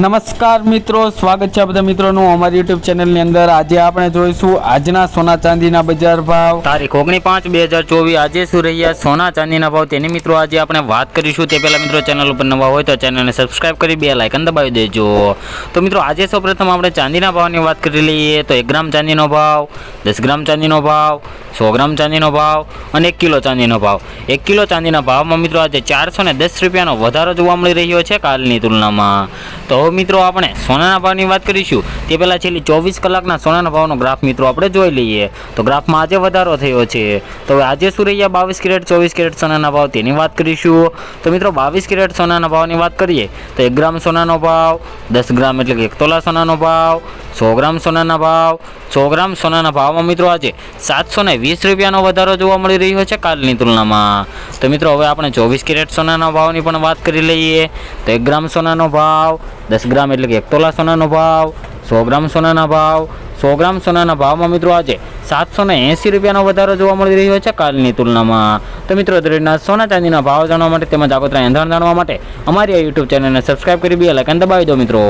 નમસ્કાર મિત્રો, સ્વાગત છે બધા મિત્રોનું અમારી યુટ્યુબ ચેનલની અંદર. આજે આપણે જોઈશું આજના સોના ચાંદીના બજાર ભાવ. તારીખ ઓગણી પાંચ બે હજાર ચોવીસ. આજે શું રહ્યા સોના ચાંદીના ભાવ? તેની મિત્રો આજે આપણે વાત કરીશું. તે પહેલાં મિત્રો ચેનલ ઉપર નવા હોય તો ચેનલને સબસ્ક્રાઇબ કરી, બે લાઇકન દબાવી દેજો. તો મિત્રો, આજે સૌપ્રથમ આપણે ચાંદીના ભાવની વાત કરી લઈએ તો એક ગ્રામ ચાંદીનો ભાવ, દસ ગ્રામ ચાંદીનો ભાવ, સો ગ્રામ ચાંદીનો ભાવ અને એક કિલો ચાંદીનો ભાવ. એક કિલો ચાંદીના ભાવમાં મિત્રો આજે ચારસો ને દસ રૂપિયાનો વધારો જોવા મળી રહ્યો છે કાલની તુલનામાં. તો હવે મિત્રો, આપણે સોનાના ભાવની વાત કરીશું. તે પહેલાં છેલ્લી ચોવીસ કલાકના સોનાના ભાવનો ગ્રાફ મિત્રો, આપણે જોઈ લઈએ. તો ગ્રાફમાં આજે વધારો થયો છે. તો હવે આજે શું રહ્યા બાવીસ કેરેટ, ચોવીસ કેરેટ સોનાના ભાવ, તેની વાત કરીશું. તો મિત્રો, બાવીસ કેરેટ સોનાના ભાવની વાત કરીએ, તો એક ગ્રામ સોનાનો ભાવ, દસ ગ્રામ એટલે કે એક તોલા સોનાનો ભાવ, સો ગ્રામ સોનાના ભાવ, સો ગ્રામ સોનાના ભાવમાં મિત્રો આજે સાતસો ને વીસ રૂપિયાનો વધારો જોવા મળી રહ્યો છે કાલની તુલનામાં. તો મિત્રો, હવે આપણે ચોવીસ કેરેટ સોનાના ભાવની પણ વાત કરી લઈએ. તો એક ગ્રામ સોનાનો ભાવ દસ ગ્રામ એટલે કે એક તોલા સોનાનો ભાવ, સો ગ્રામ સોનાના ભાવ, સો ગ્રામ સોનાના ભાવમાં મિત્રો આજે સાતસો ને એંસી રૂપિયાનો વધારો જોવા મળી રહ્યો છે કાલની તુલનામાં. તો મિત્રો, દરેકના સોના ચાંદીના ભાવ જાણવા માટે તેમજ આગોતરા એંધાણ જાણવા માટે અમારી આ યુટ્યુબ ચેનલને સબસ્ક્રાઈબ કરી, બે લાઇકન દબાવી દો મિત્રો.